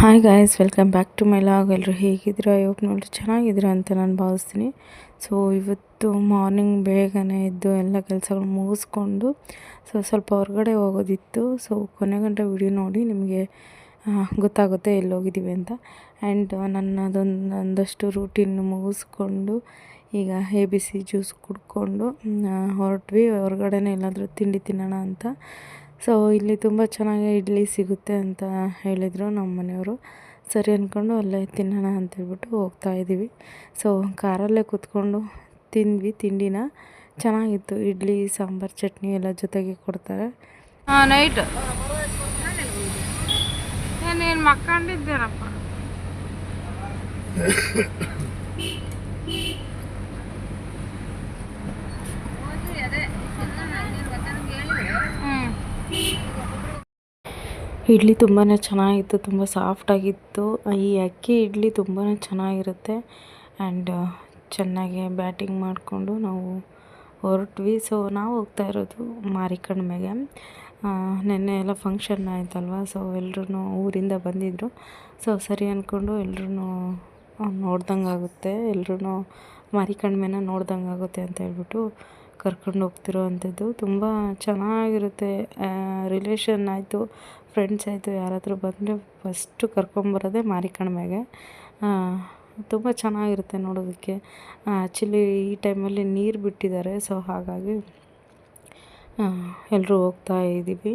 Hi guys welcome back to my vlog ಎಲ್ಲರೂ ಹೇಗಿದ್ದೀರಾ? ಇವಾಗ ನೋಡಿ ಚೆನ್ನಾಗಿದ್ದೀರಾ ಅಂತ ನಾನು ಭಾವಿಸ್ತೀನಿ. ಸೊ ಇವತ್ತು ಮಾರ್ನಿಂಗ್ ಬೇಗನೆ ಎದ್ದು ಎಲ್ಲ ಕೆಲಸಗಳು ಮುಗಿಸ್ಕೊಂಡು ಸೊ ಸ್ವಲ್ಪ ಹೊರಗಡೆ ಹೋಗೋದಿತ್ತು. ಸೊ ಕೊನೆ ಗಂಟೆ ವಿಡಿಯೋ ನೋಡಿ ನಿಮಗೆ ಗೊತ್ತಾಗುತ್ತೆ ಎಲ್ಲಿ ಹೋಗಿದ್ದೀವಿ ಅಂತ ಆ್ಯಂಡ್ ನನ್ನದೊಂದು ಒಂದಷ್ಟು ರೂಟೀನ್ ಮುಗಿಸ್ಕೊಂಡು, ಈಗ ಎ ಬಿ ಸಿ ಜ್ಯೂಸ್ ಕುಡ್ಕೊಂಡು ಹೊರಟ್ವಿ. ಹೊರಗಡೆನೇ ಎಲ್ಲಾದರೂ ತಿಂಡಿ ತಿನ್ನೋಣ ಅಂತ. ಸೊ ಇಲ್ಲಿ ತುಂಬ ಚೆನ್ನಾಗಿ ಇಡ್ಲಿ ಸಿಗುತ್ತೆ ಅಂತ ಹೇಳಿದರು ನಮ್ಮ ಮನೆಯವರು. ಸರಿ ಅಂದ್ಕೊಂಡು ಅಲ್ಲೇ ತಿನ್ನೋಣ ಅಂತೇಳ್ಬಿಟ್ಟು ಹೋಗ್ತಾ ಇದ್ದೀವಿ. ಸೊ ಕಾರಲ್ಲೇ ಕೂತ್ಕೊಂಡು ತಿಂದ್ವಿ ತಿಂಡಿನ. ಚೆನ್ನಾಗಿತ್ತು. ಇಡ್ಲಿ, ಸಾಂಬಾರು, ಚಟ್ನಿ ಎಲ್ಲ ಜೊತೆಗೆ ಕೊಡ್ತಾರೆ. ನೈಟ್ ಮಕ್ಕಂಡಿದ್ದೇನಪ್ಪ ಇಡ್ಲಿ ತುಂಬಾ ಚೆನ್ನಾಗಿತ್ತು, ತುಂಬ ಸಾಫ್ಟಾಗಿತ್ತು ಈ ಅಕ್ಕಿ ಇಡ್ಲಿ ತುಂಬಾ ಚೆನ್ನಾಗಿರುತ್ತೆ. ಆ್ಯಂಡ್ ಚೆನ್ನಾಗಿ ಬ್ಯಾಟಿಂಗ್ ಮಾಡಿಕೊಂಡು ನಾವು ಹೊರಟ್ವಿ. ಸೊ ನಾವು ಹೋಗ್ತಾ ಇರೋದು ಮಾರಿಕಣ್ಮೆಗೆ ನೆನ್ನೆ ಎಲ್ಲ ಫಂಕ್ಷನ್ ಆಯ್ತಲ್ವ? ಸೊ ಎಲ್ಲರೂ ಊರಿಂದ ಬಂದಿದ್ದರು ಸೊ ಸರಿ ಅಂದ್ಕೊಂಡು ಎಲ್ಲರೂ ನೋಡ್ದಂಗೆ ಆಗುತ್ತೆ ಎಲ್ರೂ ಮಾರಿಕಣ್ಮೆನ ನೋಡ್ದಂಗೆ ಆಗುತ್ತೆ ಅಂತ ಹೇಳ್ಬಿಟ್ಟು ಕರ್ಕೊಂಡು ಹೋಗ್ತಿರೋ ಅಂಥದ್ದು ತುಂಬ ಚೆನ್ನಾಗಿರುತ್ತೆ. ರಿಲೇಷನ್ ಆಯಿತು ಫ್ರೆಂಡ್ಸ್ ಆಯಿತು, ಯಾರಾದರೂ ಬಂದರೆ ಫಸ್ಟು ಕರ್ಕೊಂಬರೋದೇ ಮಾರಿಕಣ್ಮೆಗೆ ತುಂಬ ಚೆನ್ನಾಗಿರುತ್ತೆ ನೋಡೋದಕ್ಕೆ. ಆ್ಯಕ್ಚುಲಿ ಈ ಟೈಮಲ್ಲಿ ನೀರು ಬಿಟ್ಟಿದ್ದಾರೆ ಸೊ ಹಾಗಾಗಿ ಎಲ್ಲರೂ ಹೋಗ್ತಾ ಇದ್ದೀವಿ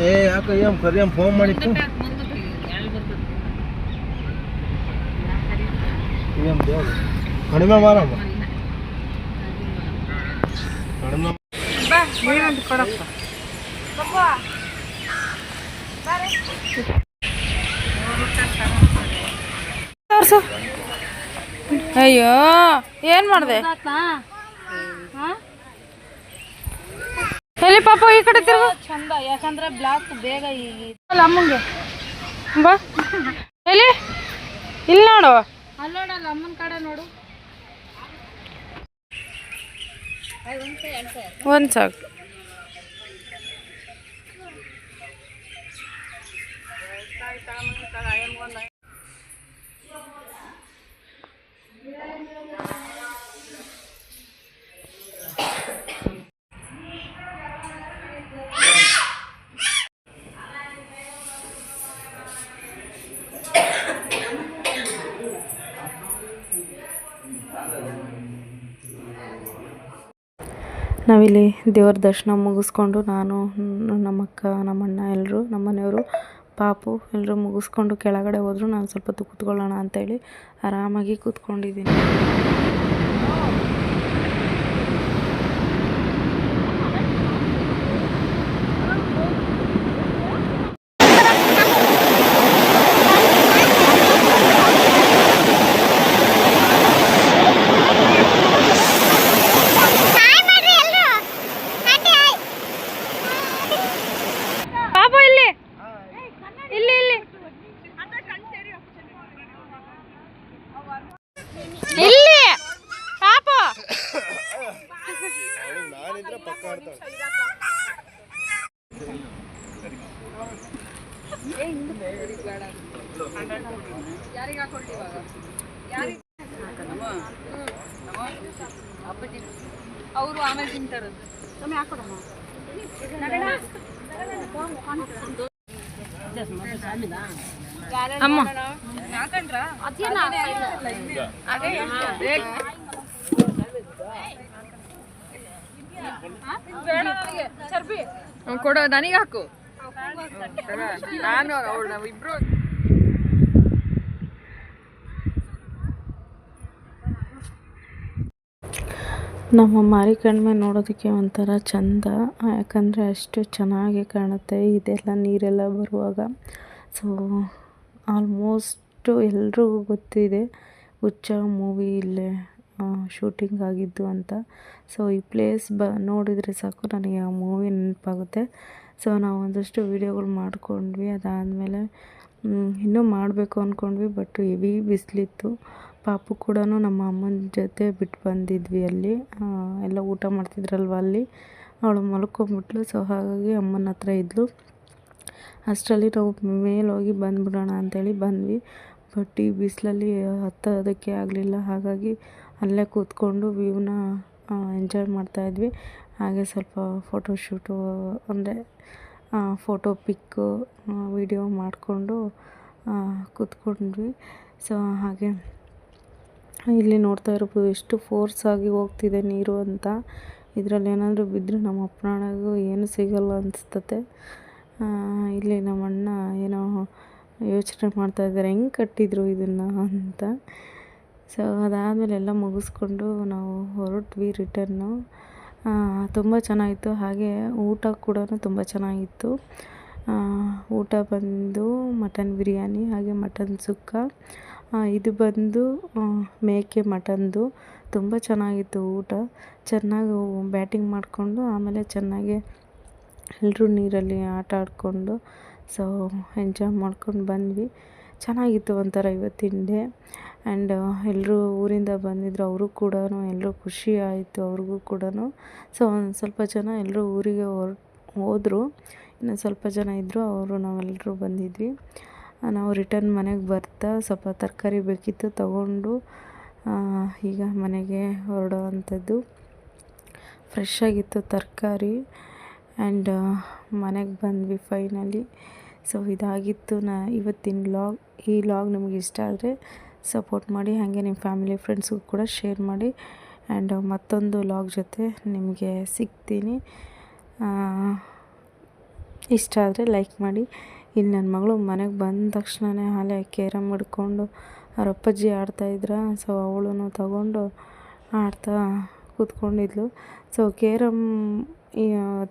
ಏ ಯಾಕೆ ಏಮ್ ಕರಿ ಏಮ್ ಫೋನ್ ಮಾಡಿತ್ತು ಏಮ್ ದೇವ್ರು? ಕಡಿಮೆ ಮಾರಮ್ಮ. ಕಡಿಮೆ ಕೊಡಪ್ಪ. ಅಯ್ಯೋ ಏನ್ ಮಾಡಿದೆ? ಎಲ್ಲಿ ಪಾಪ ಈ ಕಡೆ ತಿರುಗು? ಚಂದ ಯಾಕಂದ್ರೆ ಬ್ಲಾಕ್ ಬೇಗ ಈಗ ಅಲ್ಲ ಅಮ್ಮಂಗೆ. ಬಾ. ಎಲ್ಲಿ? ಇಲ್ಲಿ ನೋಡು. ಅಲ್ಲೋಡಲ್ಲ ಅಮ್ಮನ ಕಡೆ ನೋಡು. ಒಂದು ಸಾಕು. ನಾವಿಲ್ಲಿ ದೇವ್ರ ದರ್ಶನ ಮುಗಿಸ್ಕೊಂಡು ನಾನು ನಮ್ಮ ಅಕ್ಕ ನಮ್ಮ ಅಣ್ಣ ಎಲ್ಲರೂ ನಮ್ಮ ಮನೆಯವರು ಪಾಪು ಎಲ್ಲರೂ ಮುಗಿಸ್ಕೊಂಡು ಕೆಳಗಡೆ ಹೋದ್ರು. ನಾನು ಸ್ವಲ್ಪ ಹೊತ್ತು ಕೂತ್ಕೊಳ್ಳೋಣ ಅಂತೇಳಿ ಆರಾಮಾಗಿ ಕೂತ್ಕೊಂಡಿದ್ದೀನಿ. ಇಲ್ಲಿ ಪಾಪು ಪಕ್ಕ ಆಡ್ತಾಳೆ ಅವರು ಆಮೇಲೆ ನನಗೆ ಚರ್ಬಿ ಕೊಡು ನನಗೆ ಹಾಕು. ನಾನು ಅವಳು ನಾವಿಬ್ರು ನಮ್ಮ ಮಾರಿ ಕಣ್ಮೆ ನೋಡೋದಕ್ಕೆ ಒಂಥರ ಚಂದ ಯಾಕಂದರೆ ಅಷ್ಟು ಚೆನ್ನಾಗಿ ಕಾಣುತ್ತೆ ಇದೆಲ್ಲ ನೀರೆಲ್ಲ ಬರುವಾಗ. ಸೊ ಆಲ್ಮೋಸ್ಟು ಎಲ್ರಿಗೂ ಗೊತ್ತಿದೆ. ಹುಚ್ಚ ಮೂವಿ ಇಲ್ಲೇ ಶೂಟಿಂಗ್ ಆಗಿದ್ದು ಅಂತ. ಸೊ, ಈ ಪ್ಲೇಸ್ ಬ, ನೋಡಿದರೆ ಸಾಕು, ನನಗೆ ಆ ಮೂವಿ ನೆನಪಾಗುತ್ತೆ. ಸೊ, ನಾವು ಒಂದಷ್ಟು ವೀಡಿಯೋಗಳು ಮಾಡಿಕೊಂಡ್ವಿ, ಅದಾದಮೇಲೆ ಇನ್ನೂ ಮಾಡಬೇಕು ಅಂದ್ಕೊಂಡ್ವಿ ಬಟ್ ಹೆವಿ ಬಿಸಿಲಿತ್ತು. ಪಾಪು ಕೂಡ ನಮ್ಮ ಅಮ್ಮನ ಜೊತೆ ಬಿಟ್ಟು ಬಂದಿದ್ವಿ ಅಲ್ಲಿ. ಎಲ್ಲ ಊಟ ಮಾಡ್ತಿದ್ರಲ್ವ ಅಲ್ಲಿ. ಅವಳು ಮಲ್ಕೊಂಬಿಟ್ಲು, ಸೊ, ಹಾಗಾಗಿ ಅಮ್ಮನ ಹತ್ರ ಇದ್ಲು. ಅಷ್ಟರಲ್ಲಿ ನಾವು ಮೇಲೋಗಿ ಹೋಗಿ ಬಂದ್ಬಿಡೋಣ ಅಂತೇಳಿ ಬಂದ್ವಿ. ಬಟ್ ಈ ಬಿಸಿಲಲ್ಲಿ ಹತ್ತೋದಕ್ಕೆ ಆಗಲಿಲ್ಲ. ಹಾಗಾಗಿ ಅಲ್ಲೇ ಕೂತ್ಕೊಂಡು ವ್ಯೂನ ಎಂಜಾಯ್ ಮಾಡ್ತಾಯಿದ್ವಿ ಹಾಗೆ ಸ್ವಲ್ಪ ಫೋಟೋಶೂಟು ಅಂದರೆ ಫೋಟೋ ಪಿಕ್ಕು ವಿಡಿಯೋ ಮಾಡಿಕೊಂಡು ಕೂತ್ಕೊಂಡ್ವಿ. ಸೊ, ಹಾಗೆ ಇಲ್ಲಿ ನೋಡ್ತಾ ಇರ್ಬೋದು ಎಷ್ಟು ಫೋರ್ಸ್ ಆಗಿ ಹೋಗ್ತಿದೆ ನೀರು ಅಂತ. ಇದರಲ್ಲಿ ಏನಾದರೂ ಬಿದ್ದರೆ ನಮ್ಮ ಅಪ್ಪನಾಣಗೂ ಏನು ಸಿಗಲ್ಲ ಅನಿಸ್ತತೆ. ಇಲ್ಲಿ ನಮ್ಮ ಅಣ್ಣ ಏನೋ ಯೋಚನೆ ಮಾಡ್ತಾ ಇದ್ದಾರೆ, ಹೆಂಗೆ ಕಟ್ಟಿದ್ರು ಇದನ್ನು ಅಂತ. ಸೊ ಅದಾದಮೇಲೆ ಎಲ್ಲ ಮುಗಿಸ್ಕೊಂಡು ನಾವು ಹೊರಟ್ವಿ ರಿಟರ್ನು ತುಂಬ ಚೆನ್ನಾಗಿತ್ತು, ಹಾಗೆ ಊಟ ಕೂಡ ತುಂಬ ಚೆನ್ನಾಗಿತ್ತು. ಊಟ ಬಂದು ಮಟನ್ ಬಿರಿಯಾನಿ, ಹಾಗೆ ಮಟನ್ ಸುಕ್ಕ. ಇದು ಬಂದು ಮೇಕೆ ಮಟನ್ದು. ತುಂಬ ಚೆನ್ನಾಗಿತ್ತು ಊಟ. ಚೆನ್ನಾಗಿ ಬ್ಯಾಟಿಂಗ್ ಮಾಡಿಕೊಂಡು ಆಮೇಲೆ ಚೆನ್ನಾಗಿ ಎಲ್ಲರೂ ನೀರಲ್ಲಿ ಆಟ ಆಡಿಕೊಂಡು ಸೊ ಎಂಜಾಯ್ ಮಾಡ್ಕೊಂಡು ಬಂದ್ವಿ. ಚೆನ್ನಾಗಿತ್ತು ಒಂಥರ ಇವತ್ತಿನ ಡೇ ಆ್ಯಂಡ್ ಎಲ್ಲರೂ ಊರಿಂದ ಬಂದಿದ್ರು, ಅವರು ಕೂಡ ಎಲ್ಲರೂ ಖುಷಿ ಆಯಿತು ಅವ್ರಿಗೂ ಕೂಡ ಸೊ ಒಂದು ಸ್ವಲ್ಪ ಜನ ಎಲ್ಲರೂ ಊರಿಗೆ ಹೊರ, ಹೋದರು. ಇನ್ನು ಸ್ವಲ್ಪ ಜನ ಇದ್ದರು ಅವರು ನಾವೆಲ್ಲರೂ ಬಂದಿದ್ವಿ. ನಾವು ರಿಟರ್ನ್ ಮನೆಗೆ ಬರ್ತಾ ಸ್ವಲ್ಪ ತರಕಾರಿ ಬೇಕಿತ್ತು ತಗೊಂಡು ಈಗ ಮನೆಗೆ ಹೊರಡೋ ಅಂಥದ್ದು ಫ್ರೆಶ್ ಆಗಿತ್ತು ತರಕಾರಿ. ಆ್ಯಂಡ್ ಮನೆಗೆ ಬಂದ್ವಿ ಫೈನಲಿ. ಸೊ, ಇದಾಗಿತ್ತು ನಾ, ಇವತ್ತಿನ ಲಾಗ್ ಈ ಲಾಗ್ ನಿಮಗೆ ಇಷ್ಟ ಆದರೆ ಸಪೋರ್ಟ್ ಮಾಡಿ, ಹಾಗೆ ನಿಮ್ಮ ಫ್ಯಾಮಿಲಿ, ಫ್ರೆಂಡ್ಸ್ಗೂ ಕೂಡ ಶೇರ್ ಮಾಡಿ. ಆ್ಯಂಡ್ ಮತ್ತೊಂದು ಲಾಗ್ ಜೊತೆ ನಿಮಗೆ ಸಿಗ್ತೀನಿ. ಇಷ್ಟ ಆದರೆ ಲೈಕ್ ಮಾಡಿ. ಇಲ್ಲಿ ನನ್ನ ಮಗಳು ಮನೆಗೆ ಬಂದ ತಕ್ಷಣವೇ ಹಾಲೆ ಕೇರಮ್ ಹಿಡ್ಕೊಂಡು ಅಪ್ಪಾಜಿ ಆಡ್ತಾಯಿದ್ರ ಸೊ ಅವಳನ್ನು ತಗೊಂಡು ಆಡ್ತಾ ಕೂತ್ಕೊಂಡಿದ್ಲು. ಸೊ, ಕೇರಮ್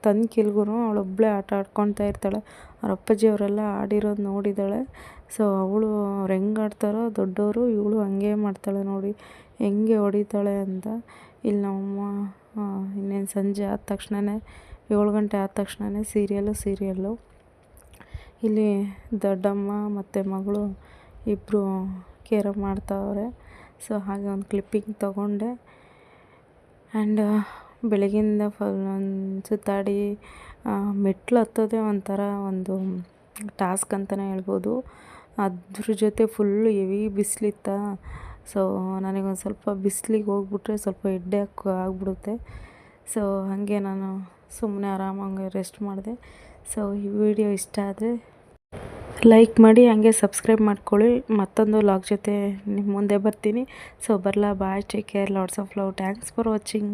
ತಂದು ಕಿಲ್ಗೂ ಅವಳೊಬ್ಬಳೇ ಆಟ ಆಡ್ಕೊಳ್ತಾ ಇರ್ತಾಳೆ. ಅವ್ರ ಅಪ್ಪಾಜಿ ಅವರೆಲ್ಲ ಆಡಿರೋದು ನೋಡಿದ್ದಾಳೆ ಸೊ ಅವಳು ಅವ್ರು ಹೆಂಗೆ ಆಡ್ತಾರೋ ದೊಡ್ಡವರು ಇವಳು ಹಂಗೆ ಮಾಡ್ತಾಳೆ ನೋಡಿ. ಹೆಂಗೆ ಹೊಡಿತಾಳೆ ಅಂತ. ಇಲ್ಲಿ ನಮ್ಮಮ್ಮ ಇನ್ನೇನು ಸಂಜೆ ಆದ ತಕ್ಷಣವೇ ಏಳು ಗಂಟೆ ಆದ ತಕ್ಷಣವೇ ಸೀರಿಯಲ್ಲು ಸೀರಿಯಲ್ಲು ಇಲ್ಲಿ ದೊಡ್ಡಮ್ಮ ಮತ್ತು ಮಗಳು ಇಬ್ಬರು ಕೇರ ಮಾಡ್ತಾವ್ರೆ. ಸೊ ಹಾಗೆ ಒಂದು ಕ್ಲಿಪ್ಪಿಂಗ್ ತಗೊಂಡೆ. ಆ್ಯಂಡ್ ಬೆಳಗಿಂದ ಫುಲ್ ಸುತ್ತಾಡಿ ಮೆಟ್ಲು ಹತ್ತೋದೇ ಒಂಥರ ಒಂದು ಟಾಸ್ಕ್ ಅಂತಲೇ ಹೇಳ್ಬೋದು. ಅದ್ರ ಜೊತೆ ಫುಲ್ಲು ಹೆವಿ ಬಿಸಿಲಿತ್ತ. ಸೊ ನನಗೊಂದು ಸ್ವಲ್ಪ ಬಿಸಿಲಿಗೆ ಹೋಗ್ಬಿಟ್ರೆ ಸ್ವಲ್ಪ ಹೆಡ್ಡೇಕ್ ಆಗಿಬಿಡುತ್ತೆ. ಸೊ ಹಾಗೆ ನಾನು ಸುಮ್ಮನೆ ಆರಾಮಾಗಿ ರೆಸ್ಟ್ ಮಾಡಿದೆ. ಸೊ ಈ ವಿಡಿಯೋ ಇಷ್ಟ ಆದರೆ ಲೈಕ್ ಮಾಡಿ, ಹಾಗೆ ಸಬ್ಸ್ಕ್ರೈಬ್ ಮಾಡ್ಕೊಳ್ಳಿ. ಮತ್ತೊಂದು ಲಾಗ್ ಜೊತೆ ನಿಮ್ಮ ಮುಂದೆ ಬರ್ತೀನಿ. ಸೊ ಬರಲಾ bye take care lots of love thanks for watching